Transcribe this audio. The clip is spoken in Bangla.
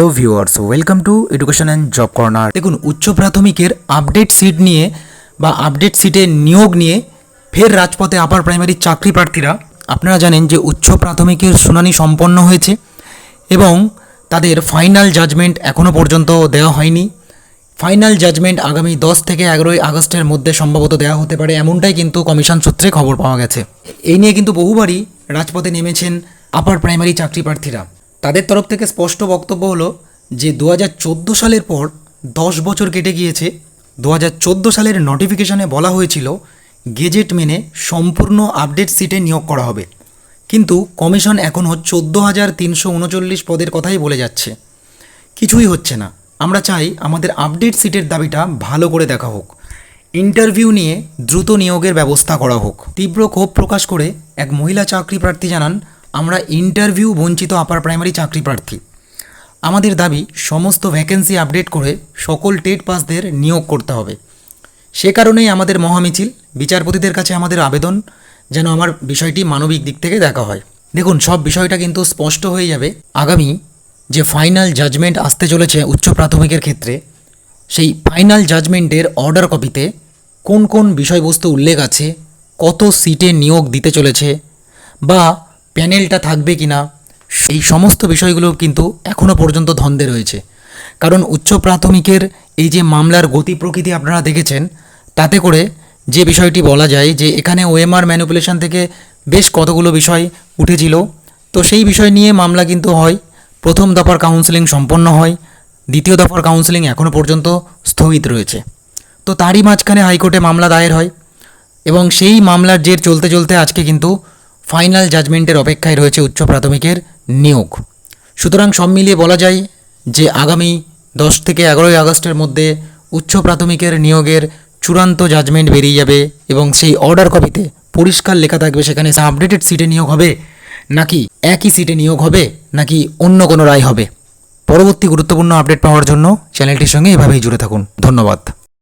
Hello viewers welcome to education and job corner দেখুন, উচ্চ প্রাথমিকের আপডেট সিট নিয়ে বা আপডেট সিটে নিয়োগ নিয়ে ফের রাজপথে আপার প্রাইমারি চাকরি প্রার্থীরা, আপনারা জানেন যে উচ্চ প্রাথমিকের শুনানি সম্পন্ন হয়েছে এবং তাদের ফাইনাল জাজমেন্ট এখনও পর্যন্ত দেওয়া হয়নি। ফাইনাল জাজমেন্ট আগামী দশ থেকে এগারোই আগস্টের মধ্যে সম্ভবত দেওয়া হতে পারে, এমনটাই কিন্তু কমিশন সূত্রে খবর পাওয়া গেছে। এই নিয়ে কিন্তু বহুবারই রাজপথে নেমেছেন আপার প্রাইমারি চাকরি প্রার্থীরা। তাদের তরফ থেকে স্পষ্ট বক্তব্য হলো যে দু হাজার চোদ্দ সালের পর দশ বছর কেটে গিয়েছে। দু হাজার চোদ্দ সালের নোটিফিকেশনে বলা হয়েছিল গেজেট মেনে সম্পূর্ণ আপডেট সিটে নিয়োগ করা হবে। কিন্তু কমিশন এখনও চোদ্দ হাজার তিনশো উনচল্লিশ পদের কথাই বলে যাচ্ছে। কিছুই হচ্ছে না। আমরা চাই আমাদের আপডেট সিটের দাবিটা ভালো করে দেখা হোক। ইন্টারভিউ নিয়ে দ্রুত নিয়োগের ব্যবস্থা করা হোক। তীব্র ক্ষোভ প্রকাশ করে এক মহিলা চাকরি প্রার্থী জানান আমরা ইন্টারভিউ বঞ্চিত আপার প্রাইমারি চাকরি প্রার্থী। আমাদের দাবি, সমস্ত ভ্যাকেন্সি আপডেট করে সকল টেট পাসদের নিয়োগ করতে হবে। সে কারণেই আমাদের মহামিছিল, বিচারপতিদের কাছে আমাদের আবেদন, যেন আমার বিষয়টি মানবিক দিক থেকে দেখা হয়। দেখুন, সব বিষয়টা কিন্তু স্পষ্ট হয়ে যাবে। আগামী যে ফাইনাল জাজমেন্ট আসতে চলেছে উচ্চ প্রাথমিকের ক্ষেত্রে, সেই ফাইনাল জাজমেন্টের অর্ডার কপিতে কোন কোন বিষয়বস্তু উল্লেখ আছে, কত সিটে নিয়োগ দিতে চলেছে, বা প্যানেলটা থাকবে কি না এই সমস্ত বিষয়গুলো কিন্তু এখনও পর্যন্ত ধন্দে রয়েছে। কারণ উচ্চ প্রাথমিকের এই যে মামলার গতি প্রকৃতি আপনারা দেখেছেন, তাতে করে যে বিষয়টি বলা যায় যে এখানে ওএমআর ম্যানিপুলেশন থেকে বেশ কতগুলো বিষয় উঠেছিল, তো সেই বিষয় নিয়ে মামলা কিন্তু হয়। প্রথম দফার কাউন্সেলিং সম্পন্ন হয়, দ্বিতীয় দফার কাউন্সেলিং এখনও পর্যন্ত স্থগিত রয়েছে। তো তারই মাঝখানে হাইকোর্টে মামলা দায়ের হয় এবং সেই মামলার জের চলতে চলতে আজকে কিন্তু ফাইনাল জাজমেন্টের অপেক্ষায় রয়েছে উচ্চ প্রাথমিকের নিয়োগ। সুতরাং সব মিলিয়ে বলা যায় যে আগামী দশ থেকে এগারোই আগস্টের মধ্যে উচ্চ প্রাথমিকের নিয়োগের চূড়ান্ত জাজমেন্ট বেরিয়ে যাবে এবং সেই অর্ডার কপিতে পরিষ্কার লেখা থাকবে সেখানে আপডেটেড সিটে নিয়োগ হবে, নাকি একই সিটে নিয়োগ হবে, নাকি অন্য কোনো রায় হবে। পরবর্তী গুরুত্বপূর্ণ আপডেট পাওয়ার জন্য চ্যানেলটির সঙ্গে এভাবেই জুড়ে থাকুন। ধন্যবাদ।